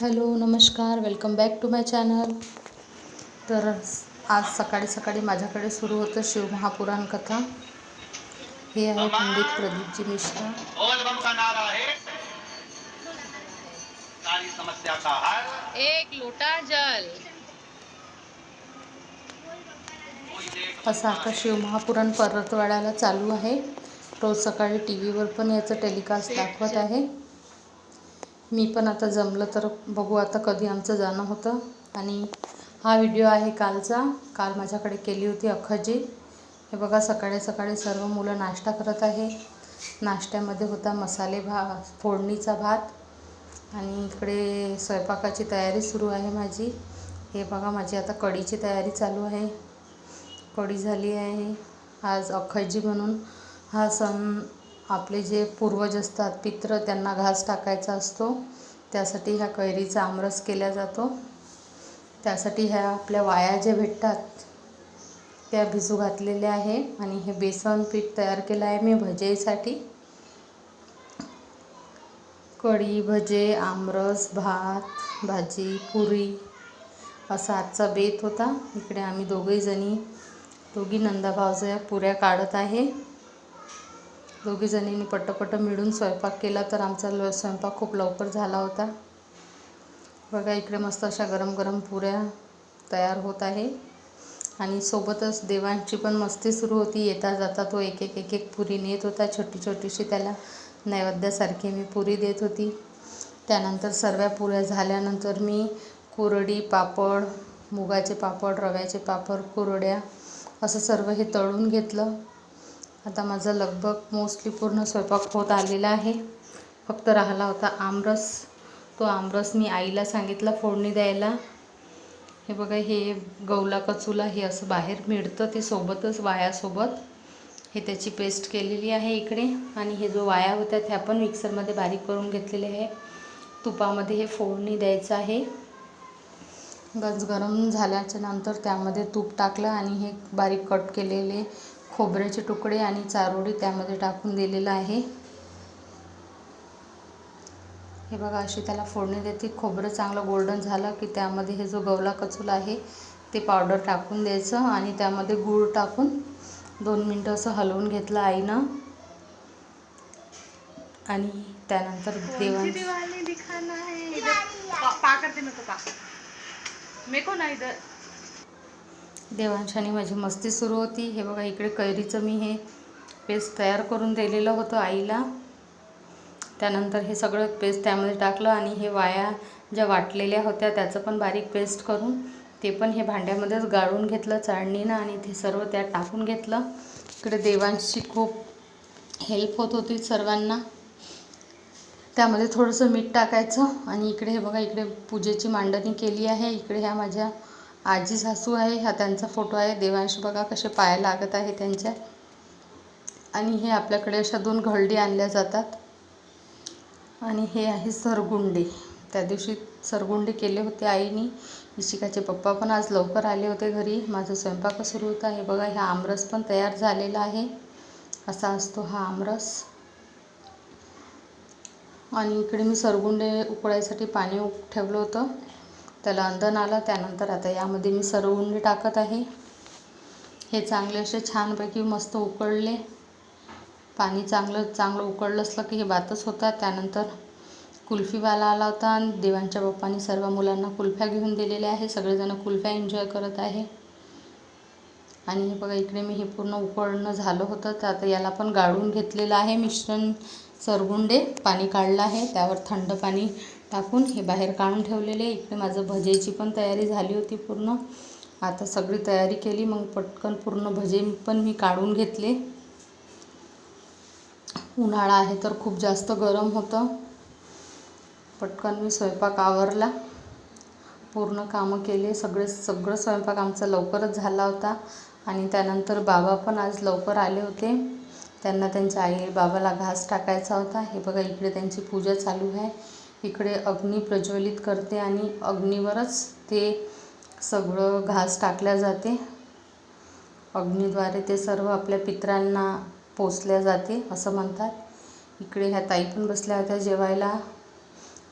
Hello नमस्कार. Welcome back to my channel तर आज सकाळी सकाळी माझ्याकडे सुरू होतं शिवमहापुराण कथा. हे आहे पंडित प्रदीपजी मिश्रा. है एक लोटा जल. असं आता शिवमहापुराण परतवाड्याला चालू आहे. रोज सकाळी टी व्हीवर पण याचं टेलिकास्ट दाखवत आहे. मी पण आता जमलं तर बघू आता कधी आमचं जाणं होतं. आणि हा व्हिडिओ आहे कालचा. काल माझ्याकडे केली होती अख्खजी. हे बघा सकाळी सकाळी सर्व मुलं नाश्ता करत आहे. नाश्त्यामध्ये होता मसाले भात फोडणीचा भात. आणि इकडे स्वयंपाकाची तयारी सुरू आहे माझी. हे बघा माझी आता कढीची तयारी चालू आहे. कढी झाली आहे. आज अख्खजी म्हणून हा सण आपले जे पूर्वज असतात पित्र त्यांना घास टाकायचा असतो. त्यासाठी ह्या कैरीचा आमरस केला जातो. त्यासाठी ह्या आपल्या वाया जे भेटतात त्या भिजू घातलेल्या आहे आणि हे बेसन पीठ तयार केलं आहे मी भजेसाठी. कढी भजे आमरस भात भाजी पुरी असा आजचा बेत होता. इकडे आम्ही दोघेजणी दोघी नंदा भावजया पुऱ्या काढत आहे. दोघी जणींनी मिळून स्वयंपाक केला तर आमचा ल स्वयंपाक खूप लवकर झाला होता. बघा इकडे मस्त अशा गरम गरम पुऱ्या तयार होत आहे. आणि सोबतच देवांची पण मस्ती सुरू होती. येता जाता तो एक एक एक एक पुरी नेत होता. छोटी छोटीशी त्याला नैवेद्यासारखी मी पुरी देत होती. त्यानंतर सर्व पुऱ्या झाल्यानंतर मी कुरडी पापड मुगाचे पापड रव्याचे पापड कुरड्या असं सर्व हे तळून घेतलं. आता माझा लगभग मोस्टली पूर्ण स्वयंपाक होत आलेला आहे. फक्त राहिला होता आमरस. तो आमरस मी आईला सांगितला फोडणी द्यायला. हे बघा हे गौला कचुला हे असं बाहेर मिळतं ते सोबतच वायासोबत. हे त्याची पेस्ट केलेली आहे इकडे. आणि हे जो वाया होत्या त्या पण मिक्सरमध्ये बारीक करून घेतलेले आहे. तुपामध्ये हे फोडणी द्यायचं आहे. गज गरम झाल्याच्यानंतर त्यामध्ये तूप टाकलं आणि हे बारीक कट केलेले खोबऱ्याचे तुकडे आणि चारोळी त्यामध्ये टाकून दिलेलं आहे. हे बघा अशी त्याला फोडणी देते. खोबरं चांगलं गोल्डन झालं की त्यामध्ये हे जो गवला कचूल आहे ते पावडर टाकून द्यायचं आणि त्यामध्ये गूळ टाकून दोन मिनटं असं हलवून घेतलं आईनं. आणि त्यानंतर देवां दिखाना है पा, पा करते मैं तो पा. मेरे को ना इधर. देवांशाने माझी मस्ती सुरू होती. हे बघा इकडे कैरीचं मी हे पेस्ट तयार करून दिलेलं होतं आईला. त्यानंतर हे सगळं पेस्ट त्यामध्ये टाकलं आणि हे वाया ज्या वाटलेल्या होत्या त्याचं पण बारीक पेस्ट करून ते पण हे भांड्यामध्येच गाळून घेतलं चाळणीनं आणि ते सर्व त्यात टाकून घेतलं. इकडे देवांशी खूप हेल्प होत होती सर्वांना. त्यामध्ये थोडंसं मीठ टाकायचं आणि इकडे हे बघा इकडे पूजेची मांडणी केली आहे. इकडे ह्या माझ्या आजी सासू आहे हा त्यांचा फोटो आहे. देवांश बघा कसे पाय लागत आहे त्यांच्या आणि हे आपल्याकडे अशा दोन घरडी आणल्या जातात. आणि हे आहे सरगुंडे. त्या दिवशी सरगुंडे केले होते आईनी. इशिकाचे पप्पा पण आज लवकर आले होते घरी. माझा स्वयंपाक सुरू होता. हे बघा हा आमरस पण तयार झालेला आहे. असा असतो हा आमरस. आणि इकडे मी सरगुंडे उकळायसाठी पाणी उक ठेवलं होतं. त्याला अंधन आलं त्यानंतर आता यामध्ये मी सरगुंडे टाकत आहे. हे चांगले असे छानपैकी मस्त उकळले. पाणी चांगलं चांगलं उकळलं असलं की हे बातच होतात. त्यानंतर कुल्फीवाला आला होता आणि देवांच्या बाप्पानी सर्व मुलांना कुल्फ्या घेऊन दिलेल्या आहे सगळेजण कुल्फ्या एन्जॉय करत आहे. आणि हे बघा इकडे मी हे पूर्ण उकळणं झालं होतं. तर आता याला पण गाळून घेतलेलं आहे मिश्रण सरगुंडे. पाणी काढलं आहे. त्यावर थंड पाणी टाकून हे बाहेर काढून ठेवलेले. इकडे माझं भजेची पण तयारी झाली होती पूर्ण. आता सगळी तयारी केली मग पटकन पूर्ण भजे पण मी काढून घेतले. उन्हाळा आहे तर खूप जास्त गरम होतं. पटकन मी स्वयंपाक आवरला. पूर्ण कामं केले. सगळे सगळं स्वयंपाक आमचा लवकरच झाला होता. आणि त्यानंतर बाबा पण आज लवकर आले होते. त्यांना त्यांच्या आई बाबाला घास टाकायचा होता. हे बघा इकडे त्यांची पूजा चालू आहे. इकडे अग्नी प्रज्वलित करते आणि अग्नीवरच ते सगळं घास टाकल्या जाते. अग्नीद्वारे ते सर्व आपल्या पितरांना पोचल्या जाते असं म्हणतात. इकडे ह्या ताई पण बसल्या होत्या जेवायला.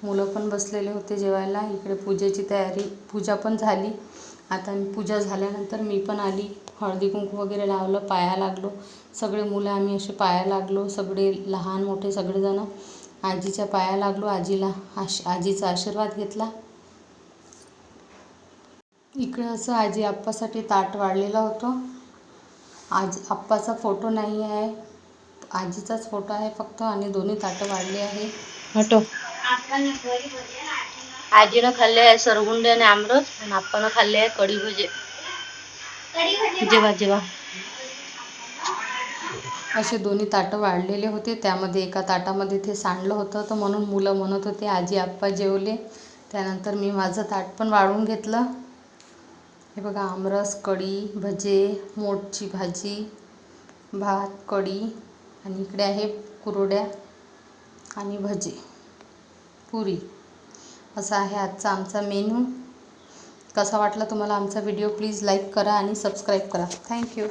मुलं पण बसलेले होते जेवायला. इकडे पूजेची तयारी पूजा पण झाली. आता पूजा झाल्यानंतर मी पण आली. हळदी कुंकू वगैरे लावलं पाया लागलो. सगळे मुलं आम्ही असे पाया लागलो. सगळे लहान मोठे सगळेजणं. आजीच्या पाया लागलो आजीला आश आजीचा आशीर्वाद घेतला. इकडे असं आजी आप्पासाठी ताट वाढलेलं होतं. आज आप्पाचा फोटो नाही आहे. आजीचाच फोटो आहे फक्त आणि दोन्ही ताटं वाढली आहे. हटो आजीनं खाल्ले आहे सरगुंडे आणि आमरस आणि आप्पानं खाल्ले आहे कढी भजे जेवा जेवा. असे दोन्ही ताटं वाढलेले होते. त्यामध्ये एका ताटामध्ये ते सांडलं होतं. तर म्हणून मुलं म्हणत होते आजी आप्पा जेवले. त्यानंतर मी माझं ताट पण वाढून घेतलं. हे बघा आमरस कढी भजे मोठची भाजी भात कढी आणि इकडे आहे कुरड्या आणि भजे. पुरी. असा आहे आजचा आमचा मेनू. कसा वाटला तुम्हाला आमचा व्हिडिओ? प्लीज लाईक करा आणि सबस्क्राईब करा. थँक्यू